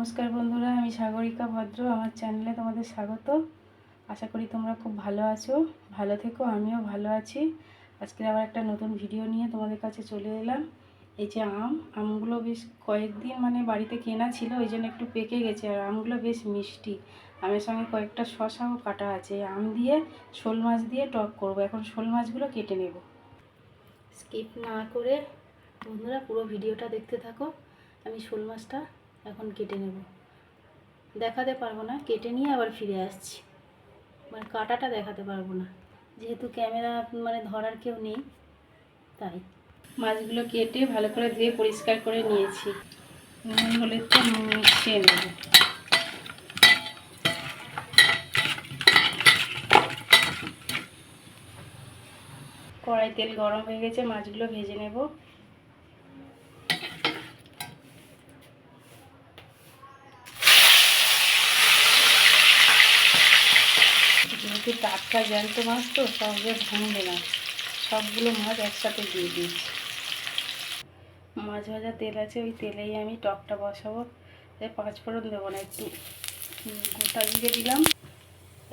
নমস্কার বন্ধুরা, আমি সাগরিকা ভদ্র, আমার চ্যানেলে তোমাদের স্বাগত। আশা করি তোমরা খুব ভালো আছো, ভালো থেকো, আমিও ভালো আছি। আজকে আবার একটা নতুন ভিডিও নিয়ে তোমাদের কাছে চলে এলাম। এই যে আম, আমগুলো বেশ কয়েকদিন মানে বাড়িতে কেনা ছিল, ওই জন্য একটু পেকে গেছে, আর আমগুলো বেশ মিষ্টি। আমের সঙ্গে কয়েকটা শশাও কাটা আছে আম দিয়ে শোল মাছ দিয়ে টক করব। এখন শোল মাছগুলো কেটে নেব। স্কিপ না করে বন্ধুরা পুরো ভিডিওটা দেখতে থাকো। আমি শোল মাছটা এখন কেটে নেব। দেখাতে পারব না, কেটে নিয়ে আবার ফিরে আসছি। মানে কাটাটা দেখাতে পারব না। যেহেতু ক্যামেরা মানে ধরার কেউ নেই, তাই। মাছগুলো কেটে ভালো করে ধুয়ে পরিষ্কার করে নিয়েছি। নুন তো মিশিয়ে নেব। কড়াই তেল গরম হয়ে গেছে, মাছগুলো ভেজে নেব। যেহেতু টাটকা জ্যান্ত মাছ তো সহজে ভাঙবে না। সবগুলো মাছ একসাথে দিয়ে দিয়েছি। মাছ ভাজা তেল আছে, ওই তেলেই আমি টকটা বসাবো। পাঁচ ফোড়ন দেবো না, একটু গোটা জিরে দিলাম।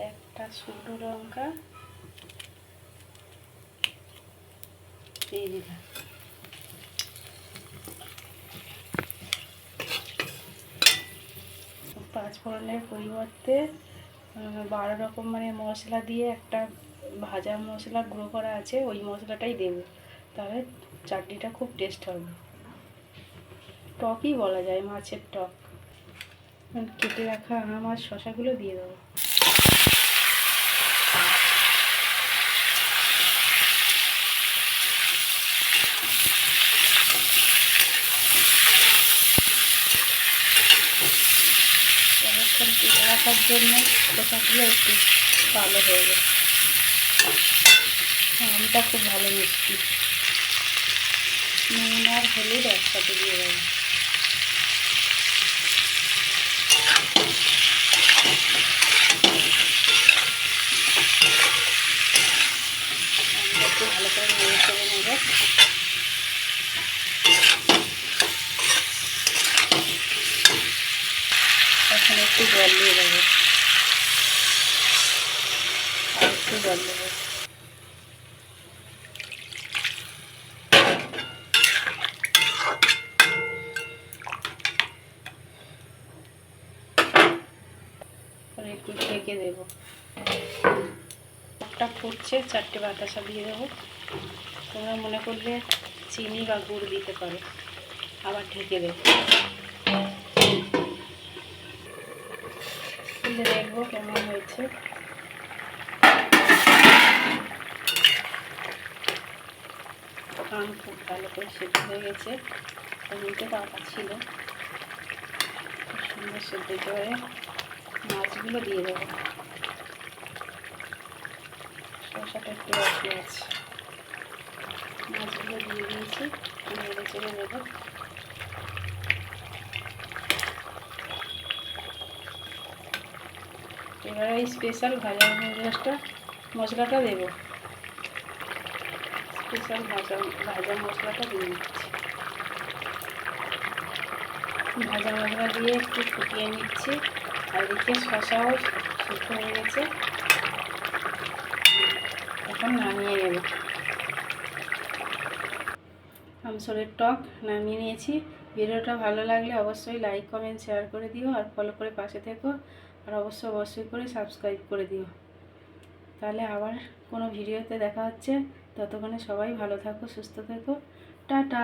একটা শুকনো লঙ্কা দিয়ে দিলাম। পাঁচ ফোড়নের পরিবর্তে বারো রকম মানে মশলা দিয়ে একটা ভাজা মশলা গুঁড়ো করা আছে, ওই মশলাটাই দেবো। তাহলে চাটনিটা খুব টেস্ট হবে। টকই বলা যায়, মাছের টক। কেটে রাখা আম আর শশাগুলো দিয়ে দেবো। অনেকক্ষণ কেটে রাখার জন্য শশাগুলো একটু কালো হয়ে গেছে আমটা খুব ভালো মিষ্টি। নুন আর হলুদ একসাথে দিয়ে দেবো। ভালো করে নেড়ে চেড়ে নেব। এখন একটু জল দিয়ে দেবো। একটু জল দেবো। একটু ঢেকে দেবো। একটা ফুটছে, চারটে বাতাসা দিয়ে দেবো। তোমরা মনে করলে চিনি বা গুড় দিতে পারো। আবার ঢেকে দেবো। খুলে দেখব কেমন হয়েছে। আম খুব ভালো করে সেদ্ধ হয়ে গেছে। এমনিতে পাকা ছিল। খুব সুন্দর সেদ্ধ করে মাছগুলো দিয়ে দেবো। শসাটা একটু বাকি আছে। মাছগুলো দিয়ে দিয়েছি। নেড়ে চেড়ে দেবো। এবার এই স্পেশাল ভাজা মশলাটা মশলাটা দেবো। স্পেশাল ভাজা ভাজা মশলাটা দিয়ে দিচ্ছি। ভাজা মশলা দিয়ে একটু ফুটিয়ে নিচ্ছি। আর এদিকে শশাও সিদ্ধ হয়ে গেছে। এখন নামিয়ে নেব। আমসলের টক নামিয়ে নিয়েছি। ভিডিওটা ভালো লাগলে অবশ্যই লাইক কমেন্ট শেয়ার করে দিও। আর ফলো করে পাশে থেকো। আর অবশ্য অবশ্যই করে সাবস্ক্রাইব করে দিও। তাহলে আবার কোনো ভিডিওতে দেখা হচ্ছে। ততক্ষণে সবাই ভালো থাকো, সুস্থ থেকো। টাটা!